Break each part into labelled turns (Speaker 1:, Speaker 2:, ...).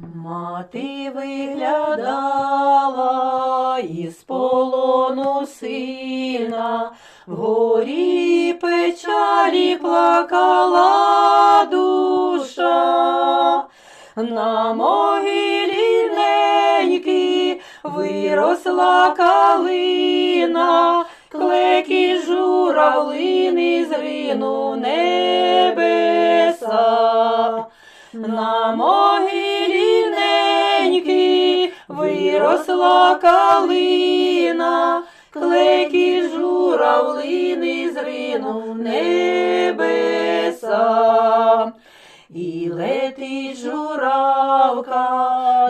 Speaker 1: Мати виглядала із полону сина, вгорі печалі плакала душа, на могилі неньки виросла калина, клекі журавлини зрину небеса. На виросла калина, клекі журавлини зрину небеса. І летить журавка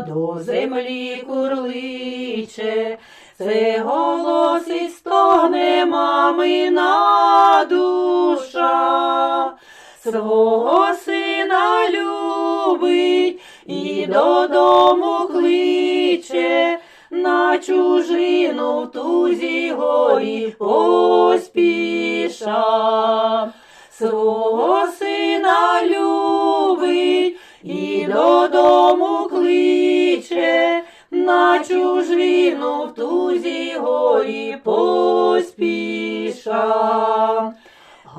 Speaker 1: до землі курличе, це голос і стогне мамина душа, свого сина любить і додому кличе, на чужину в тузі горі поспіша. Свого сина любить і додому кличе, на чужину в тузі горі поспіша.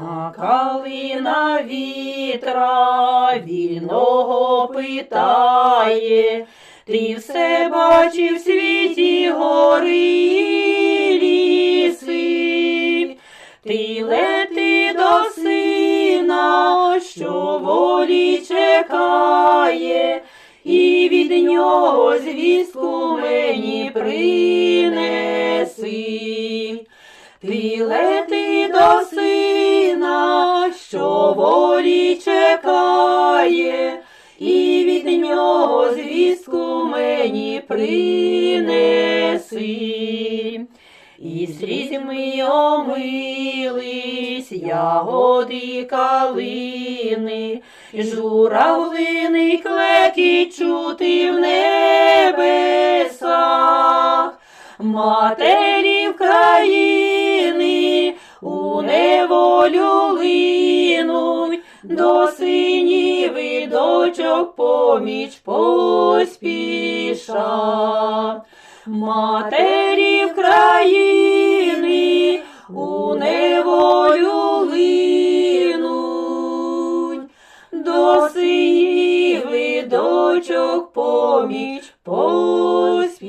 Speaker 1: А калина вітра вільного питає, ти все бачив в світі гори і ліси, ти лети до сина, що волі чекає, і від нього звістку мені принеси. Ти лети до сина, що волі чекає, і від нього звістку мені принеси. І слізьми омились ягоди калини, журавлини клекі чути в небесах, до синів і дочок поміч поспіша, матерів країни у неволю линуть, до синів і дочок поміч поспіша.